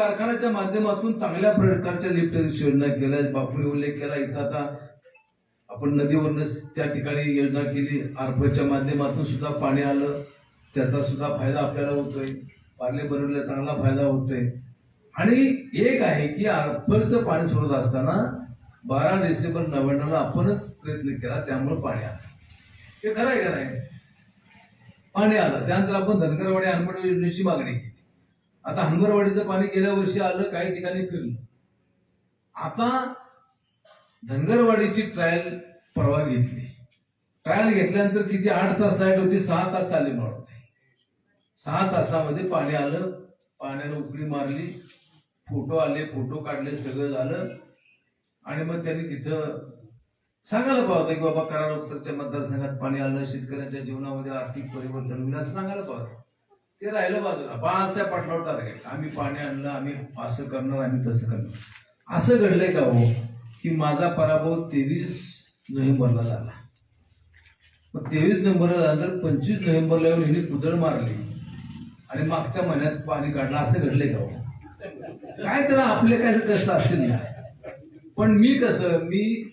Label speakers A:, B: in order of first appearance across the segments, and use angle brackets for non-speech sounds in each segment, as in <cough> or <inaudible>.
A: कारखान्याच्या माध्यमातून चांगल्या प्रकारच्या लिफ्ट योजना केल्या. बापूने उल्लेख केला. इथं आता आपण नदीवरनं त्या ठिकाणी योजना केली. आरपच्या माध्यमातून सुद्धा पाणी आलं. त्याचा सुद्धा फायदा आपल्याला होतोय. पार्ले बनवलेला चांगला फायदा होतोय. आणि एक आहे की आरपरचं पाणी सोडत असताना बारा डिसेंबर नव्याण्णवला आपणच प्रयत्न केला. त्यामुळे पाणी आलं. हे खरं आहे का नाही? पाणी आलं. त्यानंतर आपण धनगरवाडी हनमड योजनेची मागणी केली. आता हंगरवाडीचं पाणी गेल्या वर्षी आलं काही ठिकाणी फिरलं. आता धनगरवाडीची ट्रायल परवा घेतली. ट्रायल घेतल्यानंतर किती? आठ तास लाइट होती सहा तास चालली मला वाटते सहा तासामध्ये पाणी आलं पाण्यानं उकळी मारली फोटो आले फोटो काढले सगळं झालं. आणि मग त्यांनी तिथं सांगायला पाहतं की बाबा कराड उत्तरच्या मतदारसंघात पाणी आलं शेतकऱ्यांच्या जीवनामध्ये आर्थिक परिवर्तन होईल असं सांगायला पाहतं ते राहिलं बाजूला. बाळासाहेब पाटलावर टार्गेट. आम्ही पाणी आणलं आम्ही असं करणार आम्ही तसं करणार. असं घडलंय का हो? की माझा पराभव तेवीस नोव्हेंबरला झाला. मग तेवीस नोव्हेंबरला झाल्यानंतर पंचवीस नोव्हेंबरला येऊन हिने कुदळ मारली. आणि मागच्या महिन्यात पाणी काढलं. असं घडलंय का हो? काय त्याला आपले काय कष्ट असतील ना. पण मी कसं मी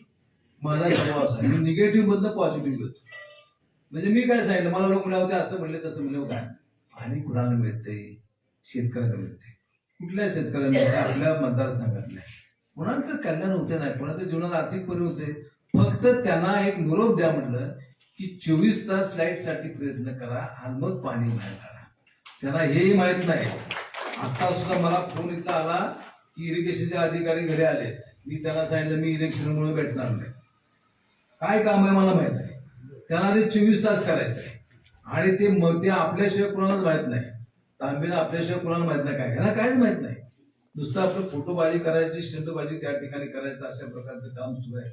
A: माझा स्वभाव असा. मी निगेटिव्ह मधनं पॉझिटिव्ह घेतो. म्हणजे मी काय सांगितलं? मला लोक म्हणले होते असं म्हणले तसं म्हणले. हो, काय? आणि कुणाला मिळते शेतकऱ्यांना मिळते कुठल्या शेतकऱ्यांना मिळते <laughs> आपल्या मतदारसंघातल्या. कुणाला तर कल्याण होते नाही कुणाच्या जीवनात आर्थिक परी होते. फक्त त्यांना एक निरोप द्या म्हटलं की चोवीस तास लाइटसाठी प्रयत्न करा आणि मग पाणी बाहेर काढा. त्यांना हेही माहीत नाही. आता सुद्धा मला फोन इथं आला की इरिगेशनचे अधिकारी घरी आले मी त्यांना सांगितलं मी इलेक्शनमुळे भेटणार नाही. काय काम आहे मला माहीत आहे त्यांना ते चोवीस तास करायचं आहे आणि ते मग ते आपल्याशिवाय कुणालाच माहीत नाही. तांबेला आपल्याशिवाय कुणाला माहीत नाही काय. त्यांना काहीच माहीत नाही. नुसतं आपलं फोटोबाजी करायची स्टंटबाजी त्या ठिकाणी करायचं अशा प्रकारचं काम सुरू आहे.